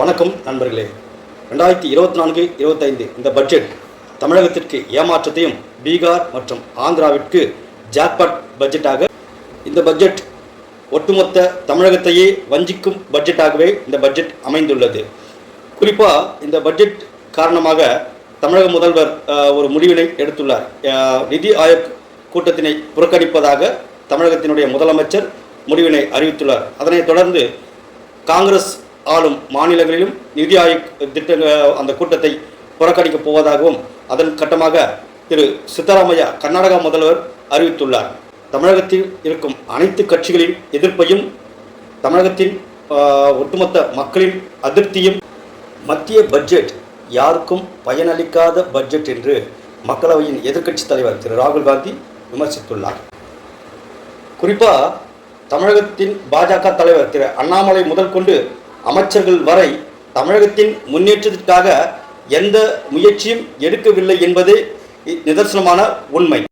வணக்கம் நண்பர்களே. ரெண்டாயிரத்தி இருபத்தி நான்கு இருபத்தைந்து இந்த பட்ஜெட் தமிழகத்திற்கு ஏமாற்றத்தையும் பீகார் மற்றும் ஆந்திராவிற்கு ஜாக்பாட் பட்ஜெட்டாக இந்த பட்ஜெட் ஒட்டுமொத்த தமிழகத்தையே வஞ்சிக்கும் பட்ஜெட்டாகவே இந்த பட்ஜெட் அமைந்துள்ளது. குறிப்பாக இந்த பட்ஜெட் காரணமாக தமிழக முதல்வர் ஒரு முடிவினை எடுத்துள்ளார். நிதி ஆயோக் கூட்டத்தினை புறக்கணிப்பதாக தமிழகத்தினுடைய முதலமைச்சர் முடிவினை அறிவித்துள்ளார். அதனைத் தொடர்ந்து காங்கிரஸ் ஆளும் மாநிலங்களிலும் நிதி ஆயோக் திட்ட அந்த கூட்டத்தை புறக்கணிக்கப் போவதாகவும் அதன் கட்டமாக திரு சித்தராமையா கர்நாடகா முதல்வர் அறிவித்துள்ளார். தமிழகத்தில் இருக்கும் அனைத்து கட்சிகளின் எதிர்ப்பையும் தமிழகத்தின் ஒட்டுமொத்த மக்களின் அதிருப்தியும் மத்திய பட்ஜெட் யாருக்கும் பயனளிக்காத பட்ஜெட் என்று மக்களவையின் எதிர்க்கட்சித் தலைவர் திரு ராகுல் காந்தி விமர்சித்துள்ளார். குறிப்பாக தமிழகத்தின் பாஜக தலைவர் திரு அண்ணாமலை முதல் கொண்டு அமைச்சர்கள் வரை தமிழகத்தின் முன்னேற்றத்திற்காக எந்த முயற்சியும் எடுக்கவில்லை என்பதே நிதர்சனமான உண்மை.